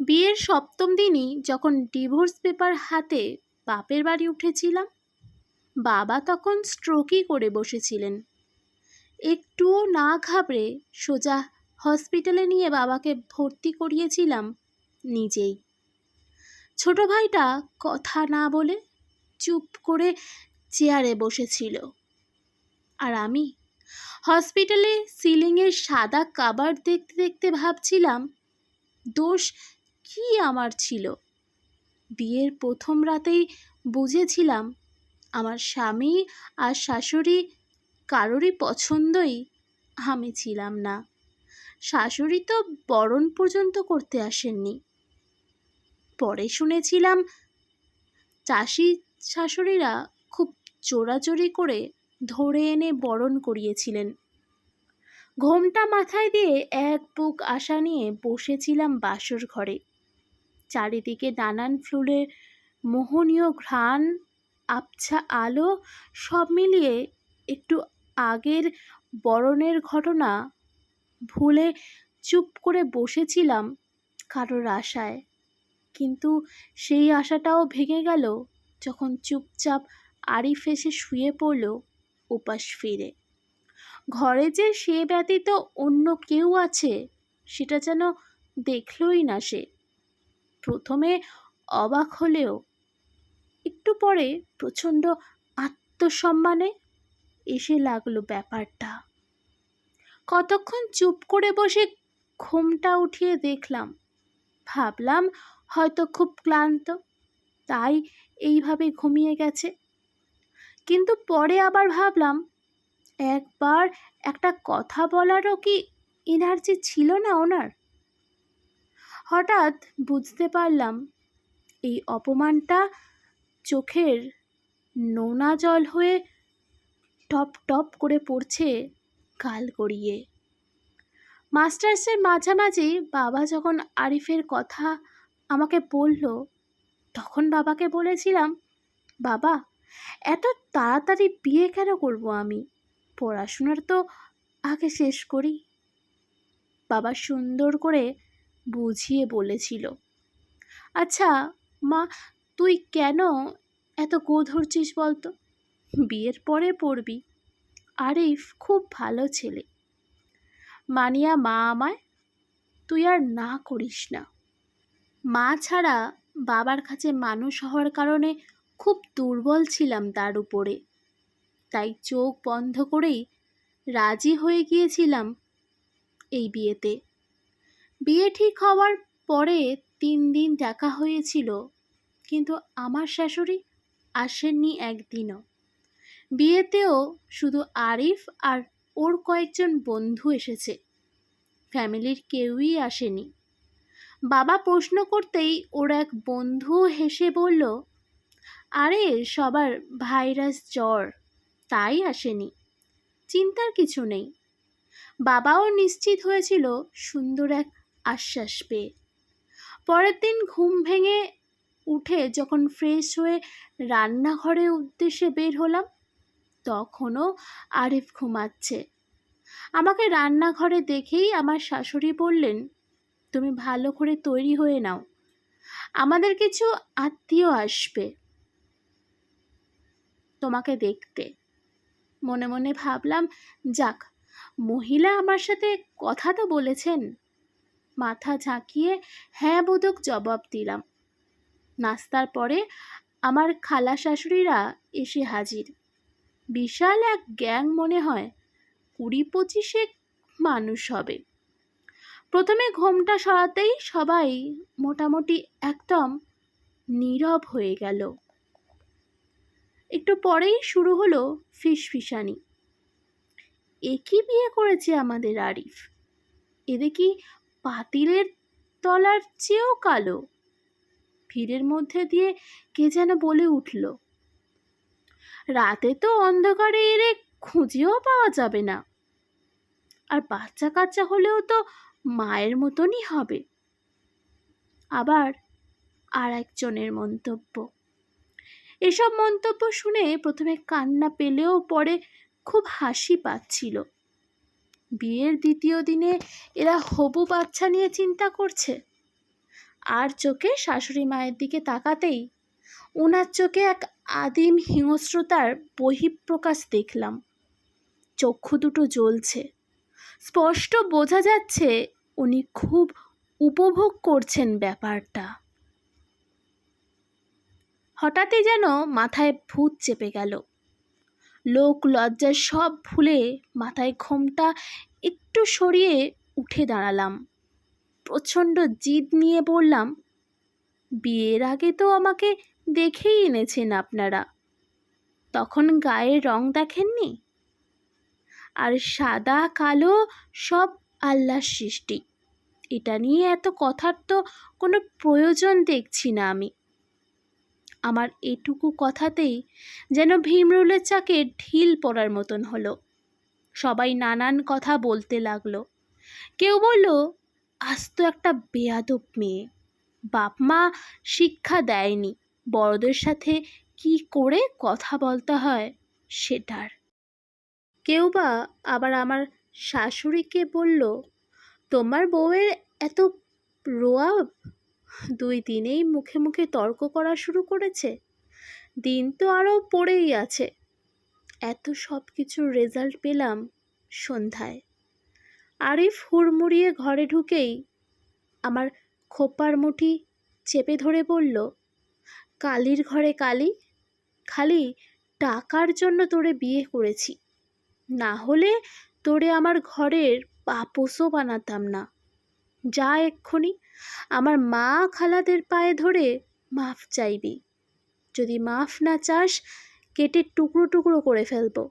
বিয়ের সপ্তম দিনই যখন ডিভোর্স পেপার হাতে বাপের বাড়ি উঠেছিলাম, বাবা তখন স্ট্রোকই করে বসেছিলেন। একটুও না ঘাবড়ে সোজা হসপিটালে নিয়ে বাবাকে ভর্তি করিয়েছিলাম নিজেই। ছোট ভাইটা কথা না বলে চুপ করে চেয়ারে বসেছিল। আর আমি হসপিটালে সিলিংয়ের সাদা কাবার দেখতে দেখতে ভাবছিলাম, দোষ কি আমার ছিল? বিয়ের প্রথম রাতেই বুঝেছিলাম, আমার স্বামী আর শাশুড়ি কারোরই পছন্দই আমি ছিলাম না। শাশুড়ি তো বরণ পর্যন্ত করতে আসেননি। পরে শুনেছিলাম, চাষি শাশুড়িরা খুব চোরাচুরি করে ধরে এনে বরণ করিয়েছিলেন। ঘোমটা মাথায় দিয়ে এক বুক আশা নিয়ে বসেছিলাম বাসর ঘরে। চারিদিকে নানান ফুলের মোহনীয় ঘ্রাণ, আবছা আলো, সব মিলিয়ে একটু আগের বরণের ঘটনা ভুলে চুপ করে বসেছিলাম কারোর আশায়। কিন্তু সেই আশাটাও ভেঙে গেল যখন চুপচাপ আরিফ এসে শুয়ে পড়ল উপাস ফিরে। ঘরে যে সে ব্যতীত অন্য কেউ আছে, সেটা যেন দেখলই না সে। প্রথমে অবাক হলেও একটু পরে প্রচণ্ড আত্মসম্মানে এসে লাগল ব্যাপারটা। কতক্ষণ চুপ করে বসে ঘুমটা উঠিয়ে দেখলাম, ভাবলাম হয়তো খুব ক্লান্ত, তাই এইভাবে ঘুমিয়ে গেছে। কিন্তু পরে আবার ভাবলাম, একবার একটা কথা বলারও কি এনার্জি ছিল না ওনার? হঠাৎ বুঝতে পারলাম এই অপমানটা চোখের নোনা জল হয়ে টপ টপ করে পড়ছে গাল গড়িয়ে। মাস্টার্সের মাঝামাঝি বাবা যখন আরিফের কথা আমাকে বলল, তখন বাবাকে বলেছিলাম, বাবা, এত তাড়াতাড়ি বিয়ে কেন করব আমি? পড়াশোনার তো আগে শেষ করি। বাবা সুন্দর করে বুঝিয়ে বলেছিল। আচ্ছা মা, তুই কেন এত গো ধরছিস বলতো? বিয়ের পরে পড়বি। আরিফ খুব ভালো ছেলে। মানিয়া, মা আমায়, তুই আর না করিস না। মা ছাড়া বাবার কাছে মানুষ হওয়ার কারণে খুব দুর্বল ছিলাম তার উপরে। তাই চোখ বন্ধ করেই রাজি হয়ে গিয়েছিলাম এই বিয়েতে। বিয়ে ঠিক হওয়ার পরে তিন দিন দেখা হয়েছিল, কিন্তু আমার শাশুড়ি আসেননি একদিনও। বিয়েতেও শুধু আরিফ আর ওর কয়েকজন বন্ধু এসেছে। ফ্যামিলির কেউই আসেনি। বাবা প্রশ্ন করতেই ওর এক বন্ধু হেসে বলল, আরে, সবার ভাইরাস জ্বর, তাই আসেনি। চিন্তার কিছু নেই। বাবাও নিশ্চিত হয়েছিল, সুন্দর এক আশ্বাস পেয়ে। পরের দিন ঘুম ভেঙে উঠে যখন ফ্রেশ হয়ে রান্নাঘরের উদ্দেশ্যে বের হলাম, তখনও আরিফ ঘুমাচ্ছে। আমাকে রান্নাঘরে দেখেই আমার শাশুড়ি বললেন, তুমি ভালো করে তৈরি হয়ে নাও। আমাদের কিছু আত্মীয় আসবে তোমাকে দেখতে। মনে মনে ভাবলাম, যাক, মহিলা আমার সাথে কথা তো বলেছেন। মাথা ঝাঁকিয়ে হ্যাঁ বোধক জবাব দিলাম। নাস্তার পরে আমার খালা শাশুড়িরা এসে হাজির। বিশাল এক গ্যাং মনে হয় কুড়ি পঁচিশে মানুষ হবে। প্রথমে ঘোমটা সরাতেই সবাই মোটামুটি একদম নীরব হয়ে গেল। একটু পরেই শুরু হলো ফিসফিসানি। একই বিয়ে করেছে আমাদের আরিফ? এতে কি পাতিলের তলার চেয়েও কালো। ভিড়ের মধ্যে দিয়ে কে যেন বলে উঠল, রাতে তো অন্ধকারে এলে খুঁজেও পাওয়া যাবে না। আর বাচ্চা কাচ্চা হলেও তো মায়ের মতনই হবে। আবার আর একজনের মন্তব্য। এসব মন্তব্য শুনে প্রথমে কান্না পেলেও পরে খুব হাসি পাচ্ছিল। বিয়ের দ্বিতীয় দিনে এরা হবু বাচ্চা নিয়ে চিন্তা করছে। আর চোখে শাশুড়ি মায়ের দিকে তাকাতেই ওনার চোখে এক আদিম হিংস্রতার বহিঃপ্রকাশ দেখলাম। চক্ষু দুটো জ্বলছে। স্পষ্ট বোঝা যাচ্ছে উনি খুব উপভোগ করছেন ব্যাপারটা। হঠাৎই যেন মাথায় ভূত চেপে গেল। লোক লজ্জার সব ভুলে মাথায় ঘোমটা একটু সরিয়ে উঠে দাঁড়ালাম। প্রচণ্ড জিদ নিয়ে বললাম, বিয়ের আগে তো আমাকে দেখেই এনেছেন আপনারা। তখন গায়ের রং দেখেননি? আর সাদা, কালো সব আল্লাহর সৃষ্টি। এটা নিয়ে এত কথার তো কোনো প্রয়োজন দেখছি না আমি। আমার এটুকু কথাতেই যেন ভীমরুলের চাকে ঢিল পড়ার মতন হলো। সবাই নানান কথা বলতে লাগল। কেউ বলল আস্ত একটা বেয়াদব মেয়ে। বাপ মা শিক্ষা দেয়নি। বড়দের সাথে কি করে কথা বলতে হয় সেটার? কেউ বা আবার আমার শাশুড়িকে বলল, তোমার বউয়ের এত রোয়াব দুই দিনেই মুখে মুখে তর্ক করা শুরু করেছে। দিন তো আরও পড়েই আছে। এত সব কিছুর রেজাল্ট পেলাম সন্ধ্যায়। আরিফ হুড়মুড়িয়ে ঘরে ঢুকেই আমার খোপার মুঠি চেপে ধরে বলল, কালির ঘরে কালি, খালি টাকার জন্য তোরে বিয়ে করেছি। না হলে তোরে আমার ঘরের পাপোসও বানাতাম না। যা এক্ষুনি। আমার মা খালাদের পায়ে ধরে মাফ চাইবি। যদি মাফ না চাস, কেটে টুকরো টুকরো করে ফেলব।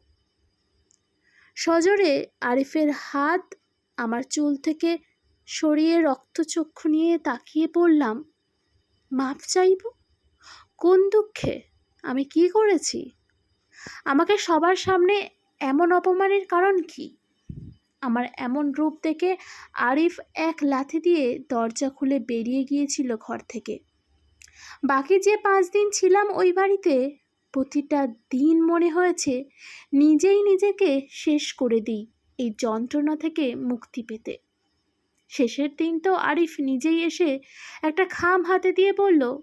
সজোরে আরিফের হাত আমার চুল থেকে সরিয়ে রক্তচক্ষু নিয়ে তাকিয়ে পড়লাম, মাফ চাইব? কোন দুঃখে? আমি কি করেছি? আমাকে সবার সামনে এমন অপমানের কারণ কি? আমার এমন রূপ দেখে আরিফ এক লাথি দিয়ে দরজা খুলে বেরিয়ে গিয়েছিল ঘর থেকে। বাকি যে পাঁচ দিন ছিলাম ওই বাড়িতে, প্রতিটা দিন মনে হয়েছে নিজেই নিজেকে শেষ করে দিই এই যন্ত্রণা থেকে মুক্তি পেতে। শেষের দিন তো আরিফ নিজেই এসে একটা খাম হাতে দিয়ে বলল,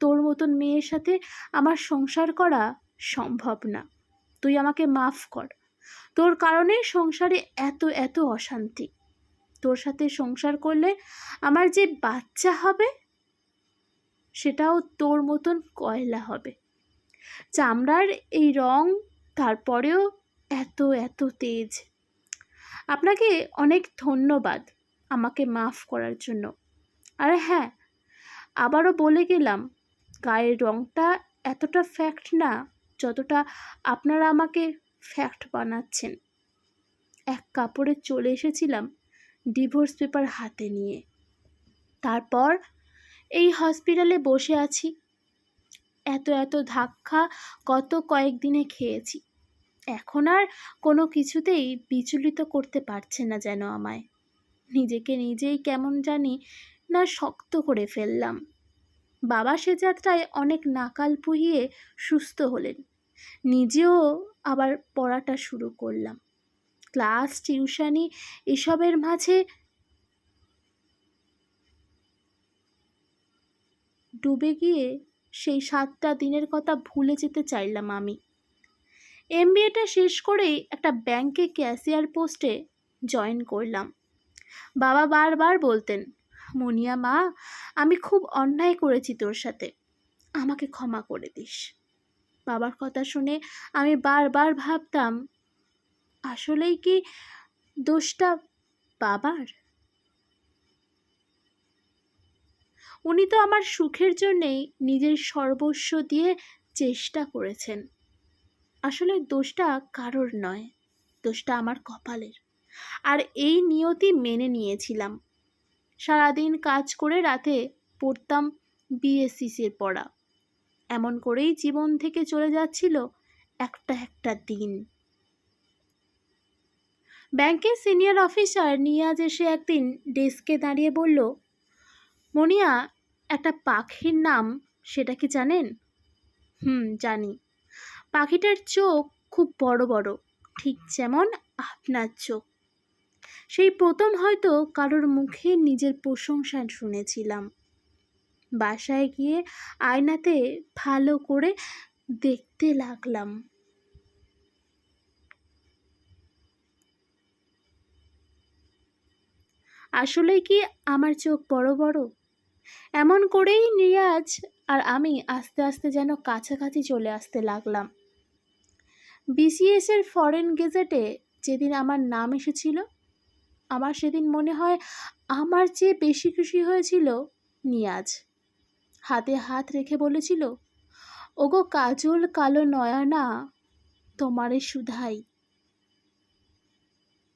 তোর মতন মেয়ের সাথে আমার সংসার করা সম্ভব না। তুই আমাকে মাফ কর। তোর কারণে সংসারে এত এত অশান্তি। তোর সাথে সংসার করলে আমার যে বাচ্চা হবে, সেটাও তোর মতন কয়লা হবে। চামড়ার এই রং, তারপরেও এত এত তেজ। আপনাকে অনেক ধন্যবাদ আমাকে মাফ করার জন্য। আর হ্যাঁ আবারও বলে গেলাম, গায়ের রংটা এতটা ফ্যাক্ট না, যতটা আপনারা আমাকে ফ্যাক্ট বানাচ্ছেন। এক কাপড়ে চলে এসেছিলাম ডিভোর্স পেপার হাতে নিয়ে। তারপর এই হসপিটালে বসে আছি। এত এত ধাক্কা গত কয়েকদিনে খেয়েছি। এখন আর কোনো কিছুতেই বিচলিত করতে পারছে না যেন আমায়। নিজেকে নিজেই কেমন জানি না শক্ত করে ফেললাম। বাবা সে যাত্রায় অনেক নাকাল পুহিয়ে সুস্থ হলেন। নিজেও আবার পড়াটা শুরু করলাম। ক্লাস, টিউশানি এসবের মাঝে ডুবে গিয়ে সেই সাতটা দিনের কথা ভুলে যেতে চাইলাম আমি। এমবিএটা শেষ করেই একটা ব্যাংকে ক্যাশিয়ার পোস্টে জয়েন করলাম। বাবা বারবার বলতেন, মনিয়া মা, আমি খুব অন্যায় করেছি তোর সাথে। আমাকে ক্ষমা করে দিস। বাবার কথা শুনে আমি বারবার ভাবতাম, আসলেই কি দোষটা বাবার? উনি তো আমার সুখের জন্যেই নিজের সর্বস্ব দিয়ে চেষ্টা করেছেন। আসলে দোষটা কারোর নয়, দোষটা আমার কপালের। আর এই নিয়তি মেনে নিয়েছিলাম। সারাদিন কাজ করে রাতে পড়তাম বিএসসিসির পড়া। এমন করেই জীবন থেকে চলে যাচ্ছিল একটা একটা দিন। ব্যাংকের সিনিয়র অফিসার নিয়াজ এসে একদিন ডেস্কে দাঁড়িয়ে বলল, মনিয়া, একটা পাখির নাম সেটা কি জানেন? হুম, জানি। পাখিটার চোখ খুব বড় বড়, ঠিক যেমন আপনার চোখ। সেই প্রথম হয়তো কারোর মুখে নিজের প্রশংসা শুনেছিলাম। বাসায় গিয়ে আয়নাতে ভালো করে দেখতে লাগলাম। আসলেই কি আমার চোখ বড় বড়? এমন করেই নিয়াজ আর আমি আস্তে আস্তে যেন কাছাকাছি চলে আসতে লাগলাম। বিসিএস এর ফরেন গেজেটে যেদিন আমার নাম এসেছিল, আমার সেদিন মনে হয় আমার চেয়ে বেশি খুশি হয়েছিল নিয়াজ। হাতে হাত রেখে বলেছিল, ওগো কাজল, কালো নয়না, তোমারে সুধাই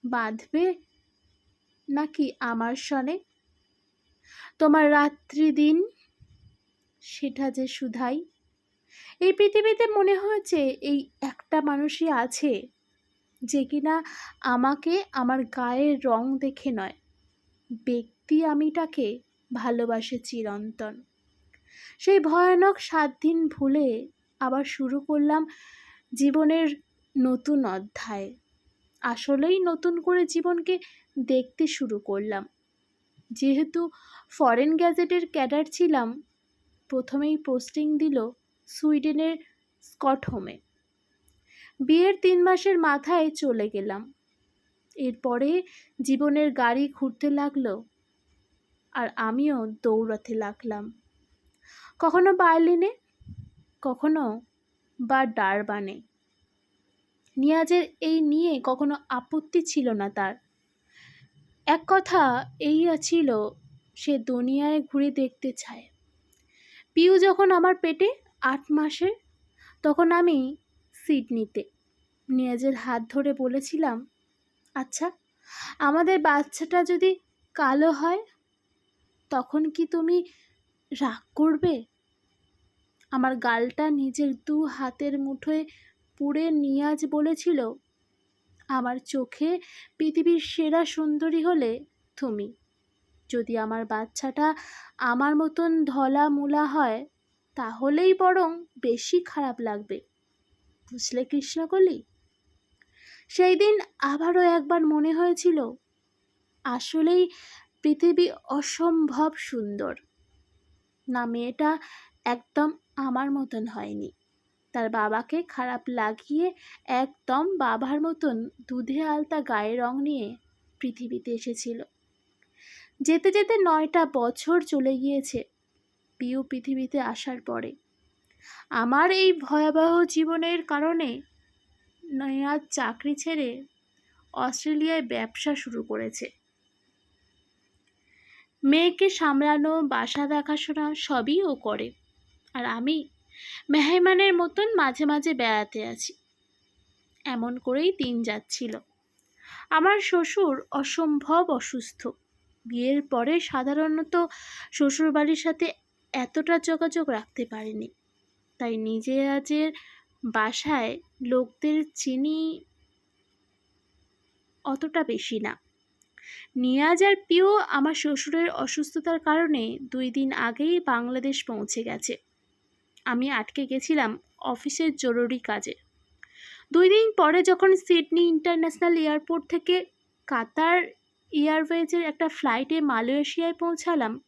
বাঁধবে নাকি আমার সনে? তোমার রাত্রি দিন সেটা যে শুধাই। এই পৃথিবীতে মনে হয়েছে এই একটা মানুষই আছে যে কিনা আমাকে আমার গায়ের রং দেখে নয়। ব্যক্তি আমিটাকে ভালোবাসে চিরন্তন। সেই ভয়ানক সাত দিন ভুলে আবার শুরু করলাম জীবনের নতুন অধ্যায়। আসলেই নতুন করে জীবনকে দেখতে শুরু করলাম। যেহেতু ফরেন গ্যাজেটের ক্যাডার ছিলাম, প্রথমেই পোস্টিং দিল সুইডেনের স্কটহোমে। বিয়ের তিন মাসের মাথায় চলে গেলাম। এরপরে জীবনের গাড়ি ঘুরতে লাগল আর আমিও দৌড়াতে লাগলাম। কখনো বার্লিনে, কখনো বা ডারবানে। নিয়াজের এই নিয়ে কখনো আপত্তি ছিল না তার। এক কথা এই ছিল, সে দুনিয়ায় ঘুরে দেখতে চায়। পিউ যখন আমার পেটে আট মাসের, তখন আমি সিডনিতে। নিয়াজের হাত ধরে বলেছিলাম আচ্ছা আমাদের বাচ্চাটা যদি কালো হয়, তখন কি তুমি রাগ করবে? আমার গালটা নিজের দু হাতের মুঠোয় পুড়ে নিয়াজ বলেছিল, আমার চোখে পৃথিবীর সেরা সুন্দরী হলে তুমি। যদি আমার বাচ্চাটা আমার মতন ধলা মূলা হয়, তাহলেই বরং বেশি খারাপ লাগবে। বুঝলে কৃষ্ণকলি? সেই দিন আবারও একবার মনে হয়েছিল, আসলেই পৃথিবী অসম্ভব সুন্দর। না, মেয়েটা একদম আমার মতন হয়নি। তার বাবাকে খারাপ লাগিয়ে একদম বাবার মতন দুধে আলতা গায়ে রং নিয়ে পৃথিবীতে এসেছিল। যেতে যেতে নয়টা বছর চলে গিয়েছে পিউ পৃথিবীতে আসার পরে। আমার এই ভয়াবহ জীবনের কারণে নয়াজ চাকরি ছেড়ে অস্ট্রেলিয়ায় ব্যবসা শুরু করেছে। মেয়েকে সামলানো, বাসা দেখাশোনা সবই ও করে। আর আমি মেহমানের মতন মাঝে মাঝে বেড়াতে আছি। এমন করেই দিন যাচ্ছিল। আমার শ্বশুর অসম্ভব অসুস্থ। বিয়ের পরে সাধারণত শ্বশুরবাড়ির সাথে এতটা যোগাযোগ রাখতে পারিনি। তাই নিজে আজের বাসায় লোকদের চিনি অতটা বেশি না। নিয়াজ আর পিও আমার শ্বশুরের অসুস্থতার কারণে দুই দিন আগেই বাংলাদেশ পৌঁছে গেছে। আমি আটকে গেছিলাম অফিসের জরুরি কাজে। দুই দিন পরে যখন সিডনি ইন্টারন্যাশনাল এয়ারপোর্ট থেকে কাতার এয়ারওয়েজের একটা ফ্লাইটে মালয়েশিয়ায় পৌঁছালাম,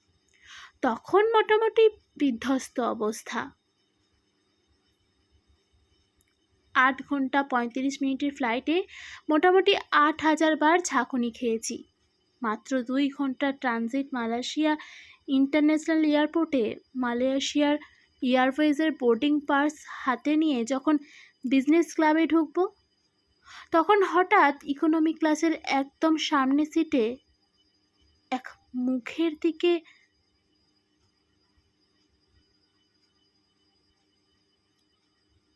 তখন মোটামুটি বিধ্বস্ত অবস্থা। আট ঘণ্টা পঁয়ত্রিশ মিনিটের ফ্লাইটে মোটামুটি আট হাজার বার ঝাঁকুনি খেয়েছি। মাত্র দুই ঘণ্টা ট্রানজিট মালয়েশিয়া ইন্টারন্যাশনাল এয়ারপোর্টে মালয়েশিয়ার এয়ারওয়েজের বোর্ডিং পাস হাতে নিয়ে যখন বিজনেস ক্লাবে ঢুকবো, তখন হঠাৎ ইকোনমি ক্লাসের একদম সামনে সিটে এক মুখের দিকে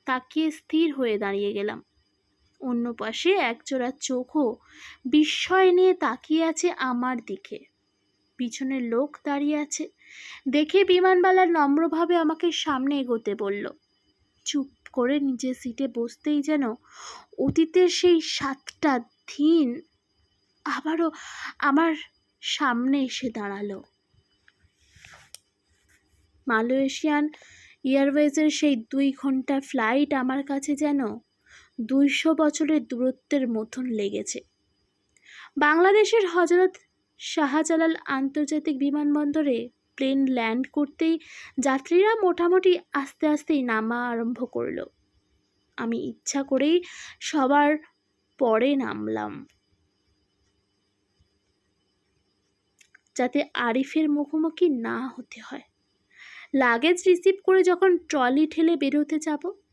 তাকিয়ে স্থির হয়ে দাঁড়িয়ে গেলাম। অন্য পাশে একজোড়া চোখও বিস্ময় নিয়ে তাকিয়ে আছে আমার দিকে। পিছনের লোক দাঁড়িয়ে আছে। দেখে বিমানবালার নম্রভাবে আমাকে সামনে এগোতে বলল, চুপ করে নিজের সিটে বসতেই যেন অতীতের সেই সাতটা দিন আবারও আমার সামনে এসে দাঁড়াল। মালয়েশিয়ান এয়ারওয়েজের সেই দুই ঘণ্টা ফ্লাইট আমার কাছে যেন দুইশো বছরের দূরত্বের মতন লেগেছে। বাংলাদেশের হজরত শাহজালাল আন্তর্জাতিক বিমানবন্দরে প্লেন ল্যান্ড করতেই যাত্রীরা মোটামুটি আস্তে আস্তেই নামা আরম্ভ করল। আমি ইচ্ছা করেই সবার পরে নামলাম। যাতে আরিফের মুখোমুখি না হতে হয়। লাগেজ রিসিভ করে যখন ট্রলি ঠেলে বেরোতে যাব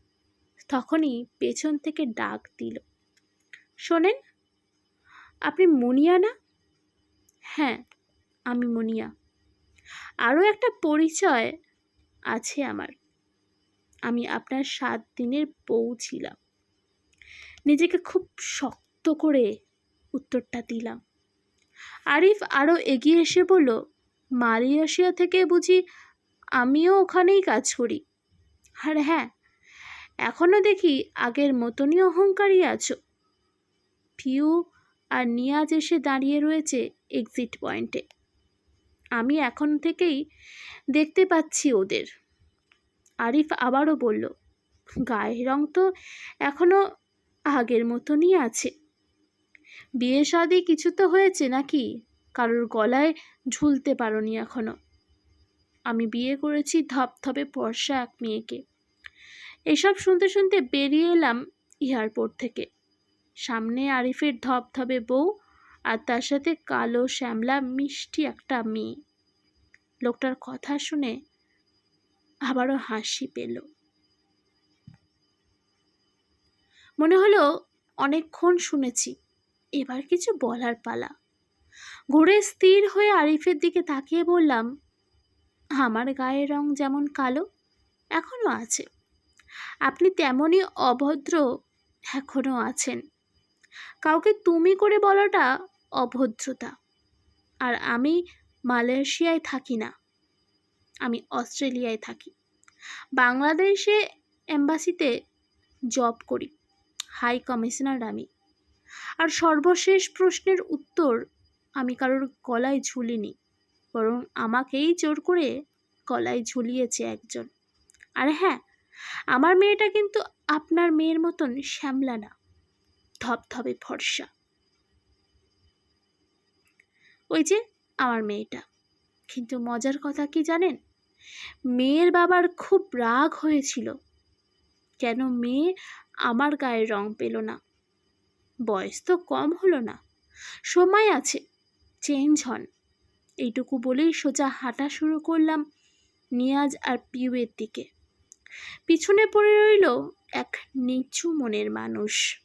তখনই পেছন থেকে ডাক দিল, শোনেন, আপনি মুনিয়া না? হ্যাঁ আমি মুনিয়া। আরও একটা পরিচয় আছে আমার। আমি আপনার সাত দিনের বউ ছিলাম। নিজেকে খুব শক্ত করে উত্তরটা দিলাম। আরিফ আরও এগিয়ে এসে বলল, মালয়েশিয়া থেকে বুঝি আমিও ওখানেই কাজ করি? আর হ্যাঁ এখনও দেখি আগের মতনই অহংকারী আছো। পিউ আর নিয়াজ এসে দাঁড়িয়ে রয়েছে এক্সিট পয়েন্টে আমি এখন থেকেই দেখতে পাচ্ছি ওদের। আরিফ আবারও বলল, গায়ের রং তো এখনও আগের মতনই আছে। বিয়ে শাদি কিছু তো হয়েছে নাকি? কারোর গলায় ঝুলতে পারোনি এখনও। আমি বিয়ে করেছি ধপধপে ফর্সা এক মেয়েকে। এসব শুনতে শুনতে বেরিয়ে এলাম এয়ারপোর্ট থেকে। সামনে আরিফের ধপধপে বউ আর তার সাথে কালো, শ্যামলা, মিষ্টি একটা মেয়ে। লোকটার কথা শুনে আবারও হাসি পেল। মনে হলো অনেকক্ষণ শুনেছি, এবার কিছু বলার পালা। ঘুরে স্থির হয়ে আরিফের দিকে তাকিয়ে বললাম, আমার গায়ের রং যেমন কালো এখনও আছে। আপনি তেমনই অভদ্র এখনও আছেন। কাউকে তুমি করে বলাটা অভদ্রতা। আর আমি মালয়েশিয়ায় থাকি না। আমি অস্ট্রেলিয়ায় থাকি। বাংলাদেশে এম্বাসিতে জব করি। হাই কমিশনার আমি। আর সর্বশেষ প্রশ্নের উত্তর আমি কারোর গলায় ঝুলিনি। বরং আমাকেই জোর করে গলায় ঝুলিয়েছে একজন। আর হ্যাঁ আমার মেয়েটা কিন্তু আপনার মেয়ের মতন শ্যামলা না। ধপধপে ফর্সা। ওই যে আমার মেয়েটা। কিন্তু মজার কথা কি জানেন? মেয়ের বাবার খুব রাগ হয়েছিল। কেন মেয়ে আমার গায়ের রং পেল না? বয়স তো কম হলো না। সময় আছে। চেঞ্জ হন। এইটুকু বলেই সোজা হাঁটা শুরু করলাম নিয়াজ আর পিউয়ের দিকে। পিছনে পড়ে রইল এক নিচু মনের মানুষ।